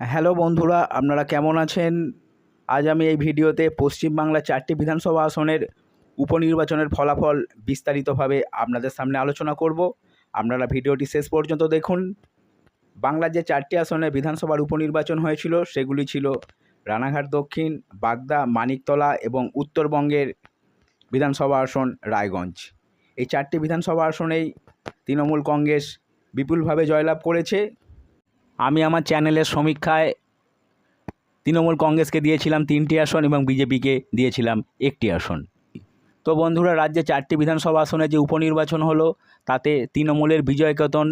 Hello বন্ধুরা, আপনারা কেমন আছেন? আজ আমি এই ভিডিওতে পশ্চিমবাংলার চারটি বিধানসভা আসনের উপনির্বাচনের ফলাফল বিস্তারিতভাবে আপনাদের সামনে আলোচনা করব। আপনারা ভিডিওটি শেষ পর্যন্ত দেখুন। বাংলার যে চারটি আসনে বিধানসভার উপনির্বাচন হয়েছিল, সেগুলি ছিল রানাঘাট দক্ষিণ, বাগদা, মানিকতলা এবং উত্তরবঙ্গের বিধানসভা আসন রায়গঞ্জ। এই চারটি বিধানসভা আসনেই তৃণমূল কংগ্রেস বিপুলভাবে জয়লাভ করেছে। আমি আমার চ্যানেলের সমীক্ষায় তৃণমূল কংগ্রেসকে দিয়েছিলাম তিনটি আসন এবং বিজেপিকে দিয়েছিলাম একটি আসন। তো বন্ধুরা, রাজ্যে চারটি বিধানসভা আসনে যে উপনির্বাচন হলো, তাতে তৃণমূলের বিজয় কেতন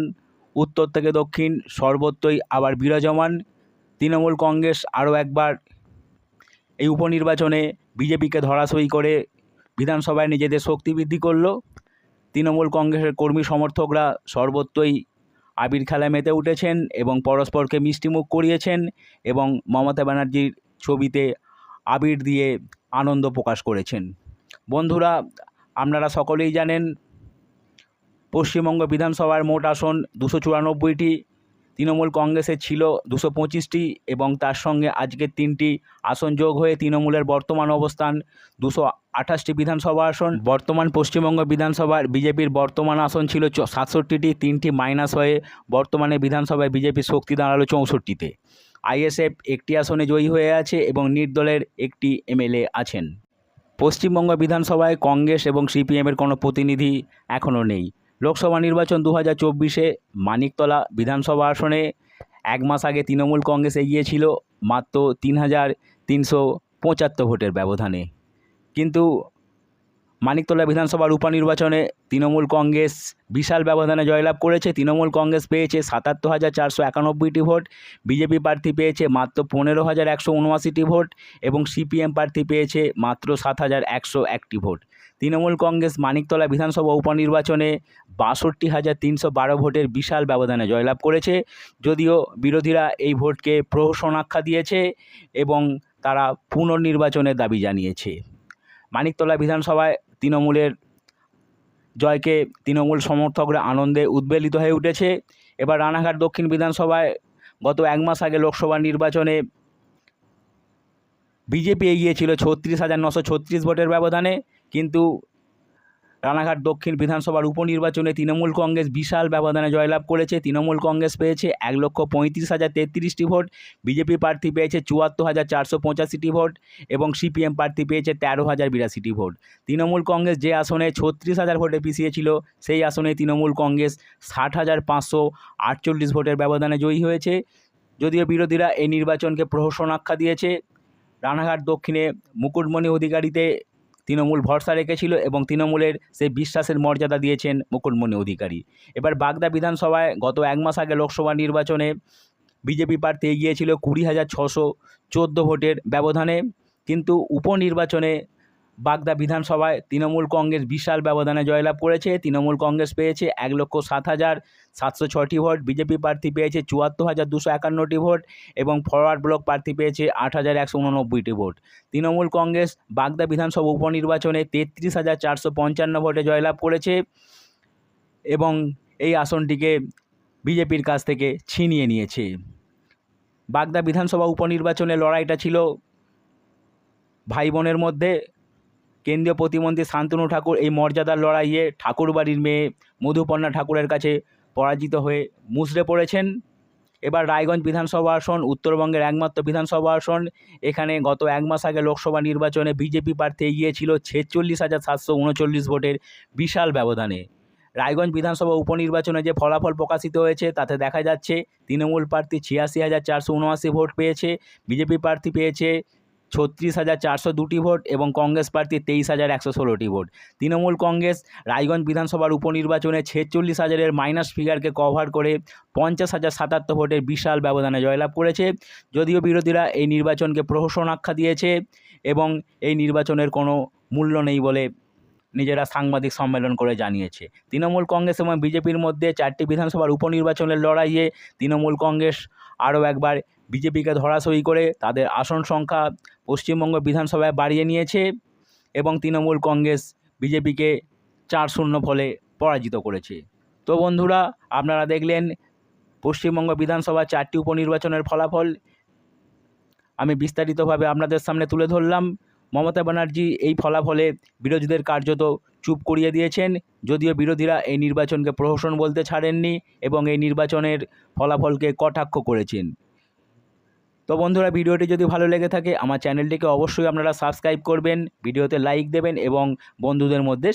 উত্তর থেকে দক্ষিণ সর্বত্রই আবার বিরাজমান। তৃণমূল কংগ্রেস আরও একবার এই উপনির্বাচনে বিজেপিকে ধরাশয়ী করে বিধানসভায় নিজেদের শক্তি বৃদ্ধি করল। তৃণমূল কংগ্রেসের কর্মী সমর্থকরা সর্বত্রই আবির খেলায় মেতে উঠেছেন এবং পরস্পরকে মিষ্টিমুখ করিয়েছেন এবং মমতা ব্যানার্জির ছবিতে আবির দিয়ে আনন্দ প্রকাশ করেছেন। বন্ধুরা, আপনারা সকলেই জানেন, পশ্চিমবঙ্গ বিধানসভার মোট আসন দুশো চুরানব্বইটি। তৃণমূল কংগ্রেসের ছিল দুশো পঁচিশটি এবং তার সঙ্গে আজকের তিনটি আসন যোগ হয়ে তৃণমূলের বর্তমান অবস্থান দুশো আঠাশটি বিধানসভা আসন। বর্তমান পশ্চিমবঙ্গ বিধানসভার বিজেপির বর্তমান আসন ছিল সাতষট্টিটি, তিনটি মাইনাস হয়ে বর্তমানে বিধানসভায় বিজেপির শক্তি দাঁড়াল চৌষট্টিতে। আইএসএফ একটি আসনে জয়ী হয়ে আছে এবং নির্দলের একটি এমএলএ আছেন। পশ্চিমবঙ্গ বিধানসভায় কংগ্রেস এবং সিপিএমের কোনো প্রতিনিধি এখনও নেই। লোকসভা নির্বাচন দু হাজার চব্বিশে মানিকতলা বিধানসভা আসনে এক মাস আগে তৃণমূল কংগ্রেস এগিয়েছিল মাত্র তিন হাজার তিনশো পঁচাত্তর ভোটের ব্যবধানে। কিন্তু মানিকতলা বিধানসভার উপনির্বাচনে তৃণমূল কংগ্রেস বিশাল ব্যবধানে জয়লাভ করেছে। তৃণমূল কংগ্রেস পেয়েছে সাতাত্তর হাজার চারশো একানব্বইটি ভোট, বিজেপি প্রার্থী পেয়েছে মাত্র পনেরো হাজার একশো উনআশিটি ভোট এবং সিপিএম প্রার্থী পেয়েছে মাত্র সাত হাজার একশো একটি ভোট। তৃণমূল কংগ্রেস মানিকতলা বিধানসভা উপনির্বাচনে বাষট্টি হাজার তিনশো বারো ভোটের বিশাল ব্যবধানে জয়লাভ করেছে। যদিও বিরোধীরা এই ভোটকে প্রহসন আখ্যা দিয়েছে এবং তারা পুনর্নির্বাচনের দাবি জানিয়েছে। মানিকতলা বিধানসভায় তৃণমূলের জয়কে তৃণমূল সমর্থকরা আনন্দে উদ্বেলিত হয়ে উঠেছে। এবার রানাঘাট দক্ষিণ বিধানসভায় গত এক মাস আগে লোকসভা নির্বাচনে বিজেপি এগিয়েছিল ছত্রিশ হাজার নশো ছত্রিশ ভোটের ব্যবধানে। কিন্তু রানাঘাট দক্ষিণ বিধানসভার উপনির্বাচনে তৃণমূল কংগ্রেস বিশাল ব্যবধানে জয়লাভ করেছে। তৃণমূল কংগ্রেস পেয়েছে এক লক্ষ পঁয়ত্রিশ হাজার তেত্রিশটি ভোট, বিজেপি প্রার্থী পেয়েছে চুয়াত্তর হাজার চারশো পঁচাশিটি ভোট এবং সিপিএম প্রার্থী পেয়েছে তেরো হাজার বিরাশিটি ভোট। তৃণমূল কংগ্রেস যে আসনে ছত্রিশ হাজার ভোটে পিছিয়েছিল, সেই আসনে তৃণমূল কংগ্রেস ষাট হাজার পাঁচশো আটচল্লিশ ভোটের ব্যবধানে জয়ী হয়েছে। যদিও বিরোধীরা এই নির্বাচনকে প্রহসন আখ্যা দিয়েছে, রানাঘাট দক্ষিণে মুকুটমণি অধিকারীতে তৃণমূল ভরসা রেখেছিল এবং তৃণমূলের সেই বিশ্বাসের মর্যাদা দিয়েছেন মুকুটমণি অধিকারী। এবার বাগদা বিধানসভায় গত এক মাস আগে লোকসভা নির্বাচনে বিজেপি প্রার্থী এগিয়েছিল কুড়ি হাজার ছশো ভোটের ব্যবধানে। কিন্তু উপনির্বাচনে বাগদা বিধানসভায় তৃণমূল কংগ্রেস বিশাল ব্যবধানে জয়লাভ করেছে। তৃণমূল কংগ্রেস পেয়েছে এক লক্ষ সাত হাজার সাতশো ছটি ভোট, বিজেপি প্রার্থী পেয়েছে চুয়াত্তর হাজার দুশো একান্নটি ভোট এবং ফরওয়ার্ড ব্লক প্রার্থী পেয়েছে আট হাজার একশো উননব্বইটি ভোট। তৃণমূল কংগ্রেস বাগদা বিধানসভা উপনির্বাচনে তেত্রিশ হাজার চারশো পঞ্চান্ন ভোটে জয়লাভ করেছে এবং এই আসনটিকে বিজেপির কাছ থেকে ছিনিয়ে নিয়েছে। বাগদা বিধানসভা উপনির্বাচনে লড়াইটা ছিল ভাই বোনের মধ্যে কেন্দ্রীয় প্রতিমন্ত্রী শান্তনু ঠাকুর এই মর্যাদার লড়াইয়ে ঠাকুরবাড়ির মেয়ে মধুপর্ণা ঠাকুরের কাছে পরাজিত হয়ে মুচড়ে পড়েছেন। এবার রায়গঞ্জ বিধানসভা আসন, উত্তরবঙ্গের একমাত্র বিধানসভা আসন। এখানে গত এক মাস আগে লোকসভা নির্বাচনে বিজেপি প্রার্থী এগিয়ে ছিল ছেচল্লিশ হাজার সাতশো উনচল্লিশ ভোটের বিশাল ব্যবধানে। রায়গঞ্জ বিধানসভা উপনির্বাচনে যে ফলাফল প্রকাশিত হয়েছে, তাতে দেখা যাচ্ছে তৃণমূল প্রার্থী ছিয়াশি হাজার চারশো উনআশি ভোট পেয়েছে, বিজেপি প্রার্থী পেয়েছে ছত্রিশ হাজার চারশো দুটি ভোট এবং কংগ্রেস প্রার্থী তেইশ হাজার একশো ষোলোটি ভোট। তৃণমূল কংগ্রেস, রায়গঞ্জ বিধানসভার উপনির্বাচনে ছেচল্লিশ হাজারের মাইনাস ফিগারকে কভার করে পঞ্চাশ হাজার সাতাত্তর ভোটের বিশাল ব্যবধানে জয়লাভ করেছে। যদিও বিরোধীরা এই নির্বাচনকে প্রহসন আখ্যা দিয়েছে এবং এই নির্বাচনের কোনো মূল্য নেই বলে নিজেরা সাংবাদিক সম্মেলন করে জানিয়েছে। তৃণমূল কংগ্রেস এবং বিজেপির মধ্যে চারটি বিধানসভার উপনির্বাচনের লড়াইয়ে তৃণমূল কংগ্রেস আরও একবার বিজেপিকে ধরাশয়ী করে তাদের আসন সংখ্যা পশ্চিমবঙ্গ বিধানসভায় বাড়িয়ে নিয়েছে এবং তৃণমূল কংগ্রেস বিজেপিকে চার শূন্য ফলে পরাজিত করেছে। তো বন্ধুরা, আপনারা দেখলেন পশ্চিমবঙ্গ বিধানসভা চারটি উপনির্বাচনের ফলাফল। আমি বিস্তারিতভাবে আপনাদের সামনে তুলে ধরলাম। মমতা ব্যানার্জি এই ফলাফলে বিরোধীদের কার্যত চুপ করিয়ে দিয়েছেন। যদিও বিরোধীরা এই নির্বাচনকে প্রহসন বলতে ছাড়েননি এবং এই নির্বাচনের ফলাফলকে কটাক্ষ করেছেন। তো বন্ধুরা, ভিডিওটি যদি ভালো লেগে থাকে, আমার চ্যানেলটিকে অবশ্যই আপনারা সাবস্ক্রাইব করবেন, ভিডিওতে লাইক দেবেন এবং বন্ধুদের মধ্যে